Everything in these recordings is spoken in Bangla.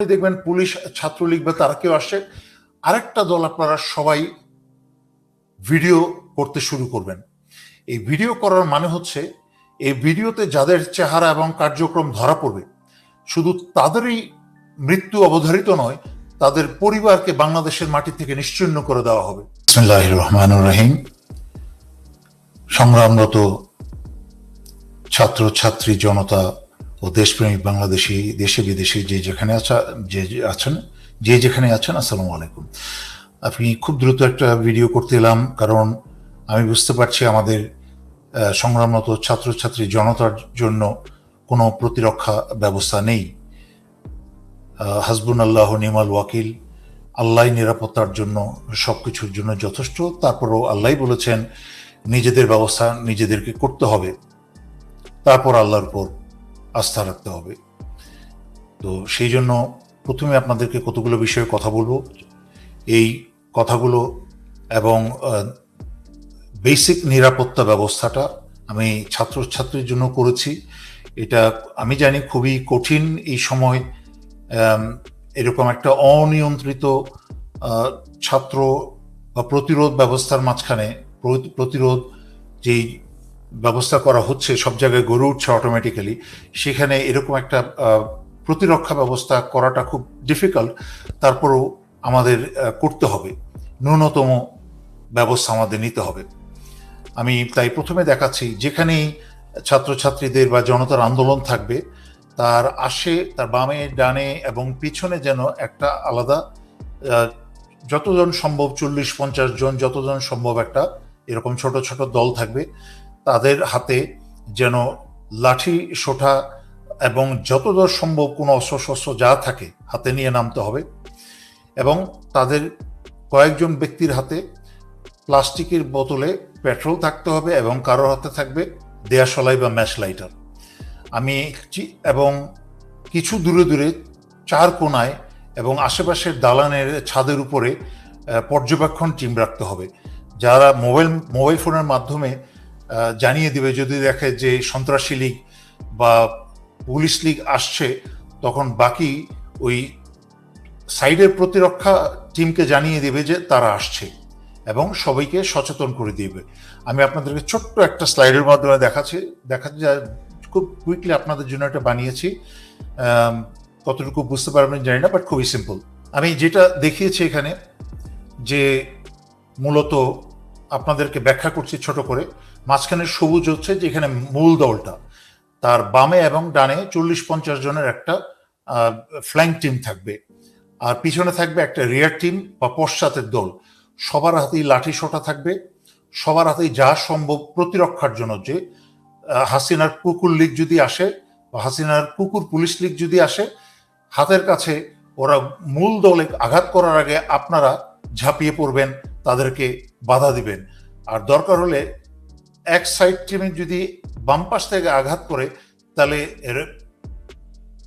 দেখবেন পুলিশ, ছাত্রলীগ বা তারা কেউ আসে, আরেকটা দল আপনারা সবাই ভিডিও করতে শুরু করবেন। এই ভিডিও করার মানে হচ্ছে, এই ভিডিওতে যাদের চেহারা এবং কার্যক্রম ধরা পড়বে, শুধু তাদেরই মৃত্যু অবধারিত নয়, তাদের পরিবারকে বাংলাদেশের মাটি থেকে নিশ্চিন্ন করে দেওয়া হবে। রহমান রহিম। সংগ্রামরত ছাত্র ছাত্রী জনতা ও দেশপ্রেমিক বাংলাদেশি, দেশে বিদেশে যে যেখানে আছা, যে আছেন, যে যেখানে আছেন, আসসালামু আলাইকুম। আপনি খুব দ্রুত একটা ভিডিও করতে এলাম, কারণ আমি বুঝতে পারছি আমাদের সংগ্রামরত ছাত্রছাত্রী জনতার জন্য কোনো প্রতিরক্ষা ব্যবস্থা নেই। হাসবুন আল্লাহ নিমাল ওয়াকিল, আল্লাহ নিরাপত্তার জন্য সবকিছুর জন্য যথেষ্ট। তারপরও আল্লাহ বলেছেন, নিজেদের ব্যবস্থা নিজেদেরকে করতে হবে। তারপর আল্লাহর উপর আস্থা রাখতে হবে। তো সেই জন্য প্রথমে আপনাদেরকে কতগুলো বিষয়ে কথা বলব। এই কথাগুলো এবং বেসিক নিরাপত্তা ব্যবস্থাটা আমি ছাত্রছাত্রীর জন্য করেছি। এটা আমি জানি খুবই কঠিন এই সময় এরকম একটা অনিয়ন্ত্রিত ছাত্র বা প্রতিরোধ ব্যবস্থার মাঝখানে প্রতিরোধ যেই ব্যবস্থা করা হচ্ছে, সব জায়গায় গড়ে উঠছে অটোমেটিক্যালি সেখানে এরকম একটা প্রতিরক্ষা ব্যবস্থা করাটা খুব ডিফিকাল্ট তারপরেও আমাদের করতে হবে। ন্যূনতম ব্যবস্থা আমাদের নিতে হবে। আমি তাই প্রথমে দেখাচ্ছি, যেখানেই ছাত্রছাত্রীদের বা জনতার আন্দোলন থাকবে, তার আশে তার বামে, ডানে এবং পিছনে যেন একটা আলাদা যতজন সম্ভব চল্লিশ পঞ্চাশ জন, যতজন সম্ভব একটা এরকম ছোট ছোট দল থাকবে। তাদের হাতে যেন লাঠি, সোঠা এবং যতদূর সম্ভব কোনো অস্ত্র যা থাকে হাতে নিয়ে নামতে হবে এবং তাদের কয়েকজন ব্যক্তির হাতে প্লাস্টিকের বোতলে পেট্রোল থাকতে হবে এবং কারোর হাতে থাকবে দেয়াশলাই বা ম্যাশ লাইটার। আমি এবং কিছু দূরে দূরে চার কোনায় এবং আশেপাশের দালানের ছাদের উপরে পর্যবেক্ষণ টিম রাখতে হবে, যারা মোবাইল মোবাইল ফোনের মাধ্যমে জানিয়ে দিবে। যদি দেখে যে সন্ত্রাসী লীগ বা পুলিশ লীগ আসছে, তখন বাকি ওই সাইডের প্রতিরক্ষা টিমকে জানিয়ে দিবে যে তারা আসছে এবং সবাইকে সচেতন করে দিবে। আমি আপনাদেরকে ছোট্ট একটা স্লাইডের মাধ্যমে দেখাচ্ছি দেখাচ্ছি যা খুব কুইকলি আপনাদের জন্য একটা বানিয়েছি। কতটুকু বুঝতে পারবেন জানি না বাট খুবই সিম্পল আমি যেটা দেখিয়েছি এখানে যে মূলত আপনাদেরকে ব্যাখ্যা করছি ছোট করে মাঝখানে সবুজ হচ্ছে, যেখানে মূল দলটা। তার বামে এবং ডানে চল্লিশ পঞ্চাশ জনের একটা ফ্ল্যাঙ্ক টিম থাকবে। আর পিছনে থাকবে একটা রিয়ার টিম বা পশ্চাতের দল। সবার হাতেই লাঠি সোটা থাকবে। সবার হাতেই যা সম্ভব প্রতিরক্ষার জন্য যে হাসিনার কুকুর লীগ যদি আসে বা হাসিনার কুকুর পুলিশ লীগ যদি আসে, হাতের কাছে ওরা মূল দলে আঘাত করার আগে আপনারা ঝাঁপিয়ে পড়বেন, তাদেরকে বাধা দিবেন। আর দরকার হলে এক সাইড টিমে যদি বাম পাশ থেকে আঘাত করে, তাহলে এর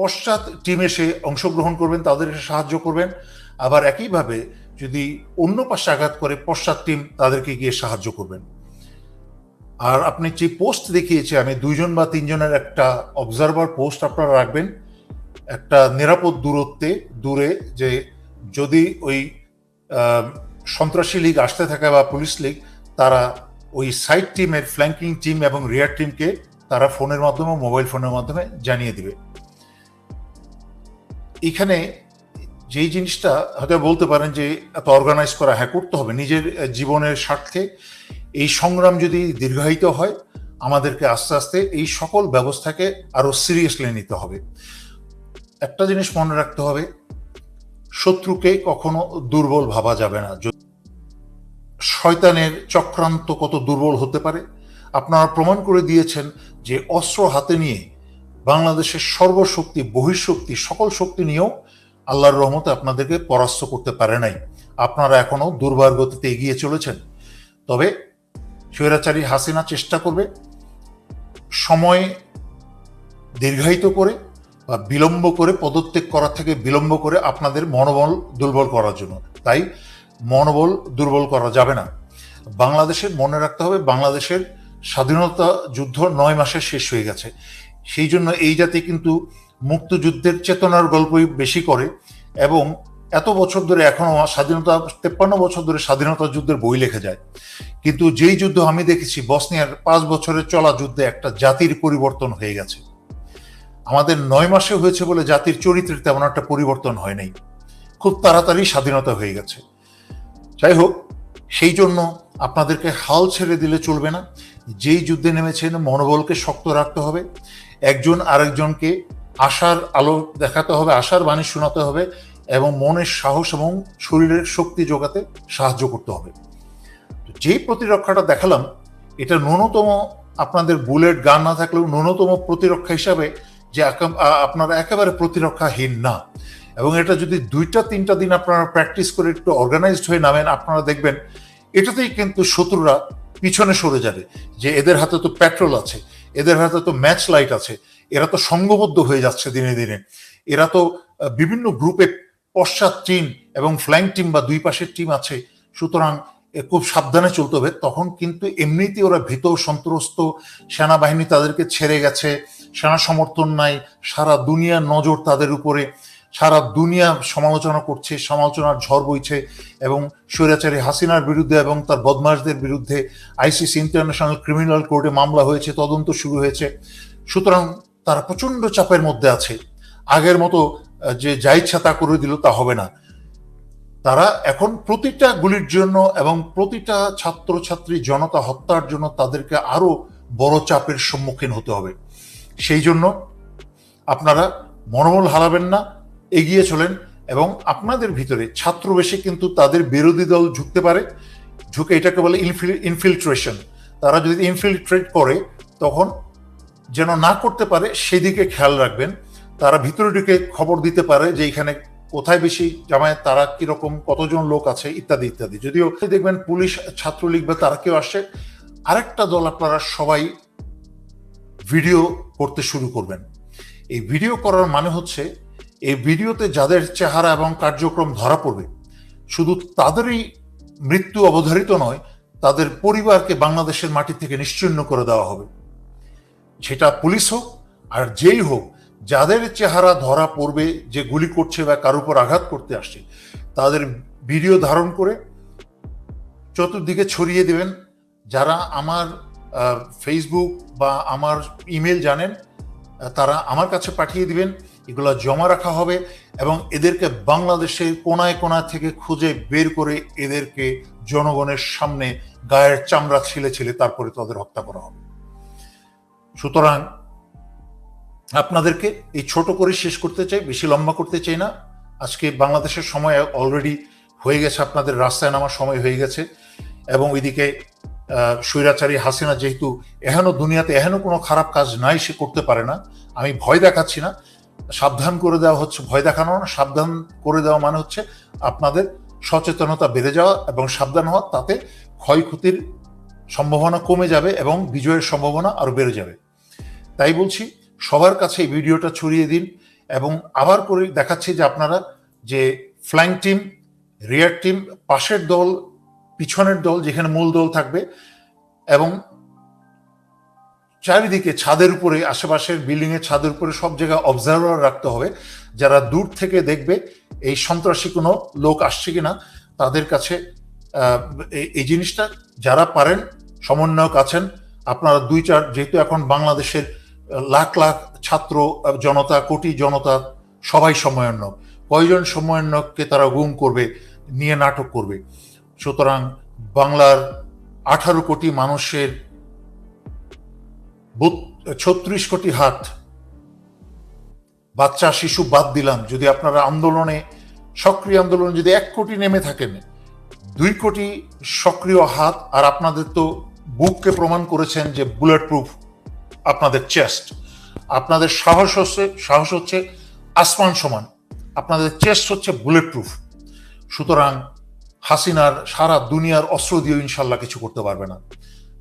পশ্চাৎ টিম এসে অংশগ্রহণ করবেন, তাদের এসে সাহায্য করবেন। আবার একইভাবে যদি অন্য পাশে আঘাত করে, পশ্চাৎ টিম তাদেরকে গিয়ে সাহায্য করবেন। আর আপনি যে পোস্ট দেখিয়েছি, আমি দুইজন বা তিনজনের একটা অবজারভার পোস্ট আপনারা রাখবেন। একটা নিরাপদ দূরত্বে, দূরে যে যদি ওই সন্ত্রাসী লীগ আসতে থাকে বা পুলিশ লীগ, তারা ওই সাইড টিমের ফ্ল্যাঙ্কিং টিম এবং রিয়ার টিমকে তারা ফোনের মাধ্যমে মোবাইল ফোনের মাধ্যমে জানিয়ে দিবে। এখানে যেই জিনিসটা হয়তো বলতে পারেন যে এত অর্গানাইজ করা হ্যাঁ করতে হবে। নিজের জীবনের স্বার্থে এই সংগ্রাম যদি দীর্ঘায়িত হয়, আমাদেরকে আস্তে আস্তে এই সকল ব্যবস্থাকে আরও সিরিয়াসলি নিতে হবে। একটা জিনিস মনে রাখতে হবে, শত্রুকে কখনো দুর্বল ভাবা যাবে না। শয়তানের চক্রান্ত কত দুর্বল হতে পারে? আপনারা প্রমাণ করে দিয়েছেন যে অস্ত্র হাতে নিয়ে বাংলাদেশের সর্বশক্তি, বহিঃশক্তি, সকল শক্তি নিয়েও আল্লাহর রহমতে আপনাদেরকে পরাস্ত করতে পারে নাই। আপনারা এখনও দুর্বার গতিতে এগিয়ে চলেছেন। তবে স্বৈরাচারী হাসিনা চেষ্টা করবে সময় দীর্ঘায়িত করে বা বিলম্ব করে, পদত্যাগ করা থেকে বিলম্ব করে আপনাদের মনোবল দুর্বল করার জন্য। তাই মনোবল দুর্বল করা যাবে না। বাংলাদেশের মনে রাখতে হবে, বাংলাদেশের স্বাধীনতা যুদ্ধ নয় মাসে শেষ হয়ে গেছে। সেই জন্য এই জাতি কিন্তু মুক্তিযুদ্ধের চেতনার গল্পই বেশি করে এবং এত বছর ধরে এখনও স্বাধীনতা, তেপ্পান্ন বছর ধরে স্বাধীনতা যুদ্ধের বই লেখা যায়। কিন্তু যেই যুদ্ধ আমি দেখেছি, বসনিয়ার পাঁচ বছরের চলা যুদ্ধে একটা জাতির পরিবর্তন হয়ে গেছে। আমাদের নয় মাসে হয়েছে বলে জাতির চরিত্রের তেমন একটা পরিবর্তন হয় নাই। খুব তাড়াতাড়ি স্বাধীনতা হয়ে গেছে। যাই হোক, সেই জন্য আপনাদেরকে হাল ছেড়ে দিলে চলবে না। যেই যুদ্ধে নেমেছেন, মনোবলকে শক্ত রাখতে হবে। একজন আরেকজনকে আশার আলো দেখাতে হবে, আশার বাণী শোনাতে হবে এবং মনের সাহস এবং শরীরের শক্তি যোগাতে সাহায্য করতে হবে। যেই প্রতিরক্ষাটা দেখালাম, এটা ন্যূনতম আপনাদের বুলেট গান না থাকলেও ন্যূনতম প্রতিরক্ষা হিসাবে যে আপনারা একেবারে প্রতিরক্ষাহীন না। এবং এটা যদি দুইটা, তিনটা দিন আপনারা প্র্যাকটিস করে একটু অর্গানাইজড হয়ে নামেন, আপনারা দেখবেন এটাতেই কিন্তু শত্রুরা পিছনে সরে যাবে। যে এদের হাতে তো পেট্রোল আছে, এদের হাতে তো ম্যাচ লাইট আছে, এরা তো সঙ্গবদ্ধ হয়ে যাচ্ছে দিনে দিনে। এরা তো বিভিন্ন গ্রুপে পশ্চাৎ টিম এবং ফ্ল্যাঙ্ক টিম বা দুই পাশের টিম আছে। সুতরাং খুব সাবধানে চলতে হবে। তখন কিন্তু এমনিতেই ওরা ভীত, সন্ত্রস্ত, সেনাবাহিনী তাদেরকে ছেড়ে গেছে, সেনা সমর্থন নাই, সারা দুনিয়ার নজর তাদের উপরে। সারা দুনিয়া সমালোচনা করছে, সমালোচনার ঝড় বইছে এবং স্বৈরাচারী হাসিনার বিরুদ্ধে এবং তার বদমাশদের বিরুদ্ধে আইসিসি ইন্টারন্যাশনাল ক্রিমিনাল কোর্টে মামলা হয়েছে, তদন্ত শুরু হয়েছে। সুতরাং তারা প্রচণ্ড চাপের মধ্যে আছে। আগের মতো যে যা ইচ্ছা তা করে দিল তা হবে না। তারা এখন প্রতিটা গুলির জন্য এবং প্রতিটা ছাত্রছাত্রী জনতা হত্যার জন্য তাদেরকে আরও বড় চাপের সম্মুখীন হতে হবে। সেই জন্য আপনারা মনোবল হারাবেন না এগিয়ে চলেন এবং আপনাদের ভিতরে ছাত্রবেশে কিন্তু তাদের বিরোধী দল ঝুঁকতে পারে, ঝুঁকে এটাকে বলে ইনফিল্ট্রেশন তারা যদি ইনফিল্ট্রেট করে, তখন যেন না করতে পারে, সেদিকে খেয়াল রাখবেন। তারা ভিতরে ঢুকে খবর দিতে পারে যে এখানে কোথায় বেশি জামায়াত, তারা কীরকম, কতজন লোক আছে, ইত্যাদি ইত্যাদি। যদিও দেখবেন পুলিশ, ছাত্রলীগ বা তারা কেউ আসে, আরেকটা দল আপনারা সবাই ভিডিও করতে শুরু করবেন। এই ভিডিও করার মানে হচ্ছে এই ভিডিওতে যাদের চেহারা এবং কার্যক্রম ধরা পড়বে, শুধু তাদেরই মৃত্যু অবধারিত নয়, তাদের পরিবারকে বাংলাদেশের মাটি থেকে নিশ্চিহ্ন করে দেওয়া হবে। সেটা পুলিশ হোক আর যেই হোক, যাদের চেহারা ধরা পড়বে, যে গুলি করছে বা কারোর উপর আঘাত করতে আসছে, তাদের ভিডিও ধারণ করে চতুর্দিকে ছড়িয়ে দেবেন। যারা আমার ফেসবুক বা আমার ইমেল জানেন, তারা আমার কাছে পাঠিয়ে দিবেন। এগুলো জমা রাখা হবে এবং এদেরকে বাংলাদেশের কোনায় কোনায় থেকে খুঁজে বের করে এদেরকে জনগণের সামনে গায়ের চামড়া ছিলে ছিলে তারপরে তাদের হত্যা করা হবে। সুতরাং আপনাদেরকে এই ছোট করে শেষ করতে চাই, বেশি লম্বা করতে চাই না। আজকে বাংলাদেশের সময় অলরেডি হয়ে গেছে, আপনাদের রাস্তায় নামার সময় হয়ে গেছে এবং ওইদিকে স্বৈরাচারী হাসিনা যেহেতু এহেন দুনিয়াতে এহেন কোনো খারাপ কাজ নাই, সে করতে পারে না। আমি ভয় দেখাচ্ছি না। সাবধান করে দেওয়া হচ্ছে, ভয় দেখানো না, সাবধান করে দেওয়া মানে হচ্ছে আপনাদের সচেতনতা বেড়ে যাওয়া এবং সাবধান হওয়া, তাতে ক্ষয়ক্ষতির সম্ভাবনা কমে যাবে এবং বিজয়ের সম্ভাবনা আরও বেড়ে যাবে। তাই বলছি, সবার কাছে এই ভিডিওটা ছড়িয়ে দিন এবং আবার করে দেখাচ্ছি যে আপনারা যে ফ্ল্যাং টিম রিয়ার টিম পাশের দল, পিছনের দল যেখানে মূল দল থাকবে এবং চারিদিকে ছাদের উপরে, আশেপাশের বিল্ডিং এর ছাদের উপরে সব জায়গায় অবজারভার রাখতে হবে। যারা দূর থেকে দেখবে, এই সন্ত্রাসী কোনো লোক আসছে কিনা, তাদের কাছে এই জিনিসটা যারা পারেন, সমন্বয়ক আছেন, আপনারা দুই চার, যেহেতু এখন বাংলাদেশের লাখ লাখ ছাত্র জনতা, কোটি জনতা, সবাই সমন্বয়ক। কয়জন সমন্বয়ককে তারা গুম করবে, নিয়ে নাটক করবে? সুতরাং বাংলার আঠারো কোটি মানুষের ছত্রিশ কোটি হাত। বাচ্চা, শিশু বাদ দিলাম। যদি আপনারা আন্দোলনে, সক্রিয় আন্দোলনে যদি এক কোটি নেমে থাকেন, দুই কোটি সক্রিয় হাত, আর আপনাদের তো বুককে প্রমাণ করেছেন যে বুলেট প্রুফ আপনাদের চেস্ট। আপনাদের সাহস হচ্ছে সাহস হচ্ছে আসমান সমান। আপনাদের চেস্ট হচ্ছে বুলেট প্রুফ সুতরাং হাসিনার সারা দুনিয়ার অস্ত্র দিয়ে ইনশাল্লাহ কিছু করতে পারবে না।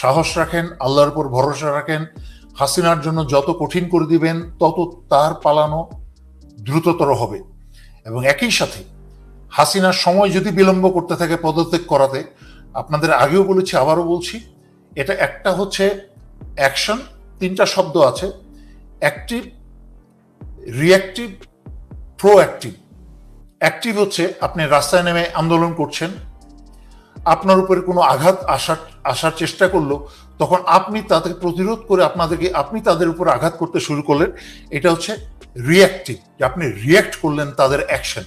সাহস রাখেন, আল্লাহর উপর ভরসা রাখেন, হাসিনার জন্য যত কঠিন করে দিবেন, তত তার পালানো দ্রুততর হবে। এবং একই সাথে হাসিনার সময় যদি বিলম্ব করতে থাকে, পদত্যাগ করাতে, আপনাদের আগেও বলেছি, আবারও বলছি, এটা একটা হচ্ছে অ্যাকশন তিনটা শব্দ আছে অ্যাক্টিভ রিয়াক্টিভ প্রোঅ্যাক্টিভ অ্যাক্টিভ হচ্ছে আপনি রাস্তায় নেমে আন্দোলন করছেন আপনার উপরে কোনো আঘাত আসার আসার চেষ্টা করল, তখন আপনি তাদেরকে প্রতিরোধ করে আপনাদেরকে, আপনি তাদের উপর আঘাত করতে শুরু করলেন। এটা হচ্ছে রিয়াক্টিভ আপনি রিয়াক্ট করলেন তাদের অ্যাকশন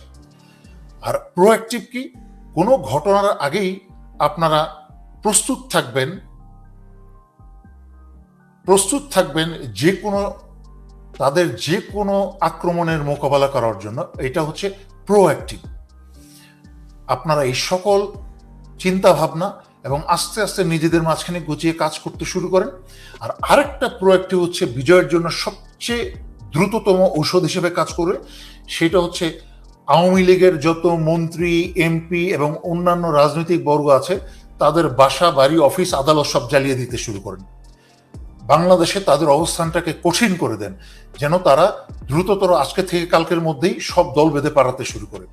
আর প্রোঅ্যাক্টিভ কি? কোনো ঘটনার আগেই আপনারা প্রস্তুত থাকবেন প্রস্তুত থাকবেন যে কোনো, তাদের যে কোনো আক্রমণের মোকাবেলা করার জন্য। এটা হচ্ছে প্রোঅ্যাক্টিভ আপনারা এই সকল চিন্তা ভাবনা এবং আস্তে আস্তে নিজেদের মাঝখানে গুছিয়ে কাজ করতে শুরু করেন। আর আরেকটা প্রোঅ্যাক্টিভ হচ্ছে বিজয়ের জন্য সবচেয়ে দ্রুততম ঔষধ হিসেবে কাজ করে। সেটা হচ্ছে আওয়ামী লীগের যত মন্ত্রী, এমপি এবং অন্যান্য রাজনৈতিক বর্গ আছে, তাদের বাসা, বাড়ি, অফিস, আদালত সব জ্বালিয়ে দিতে শুরু করেন। বাংলাদেশে তাদের অবস্থানটাকে কঠিন করে দেন, যেন তারা দ্রুততর আজকে থেকে কালকের মধ্যেই সব দল বেঁধে পাড়াতে শুরু করে।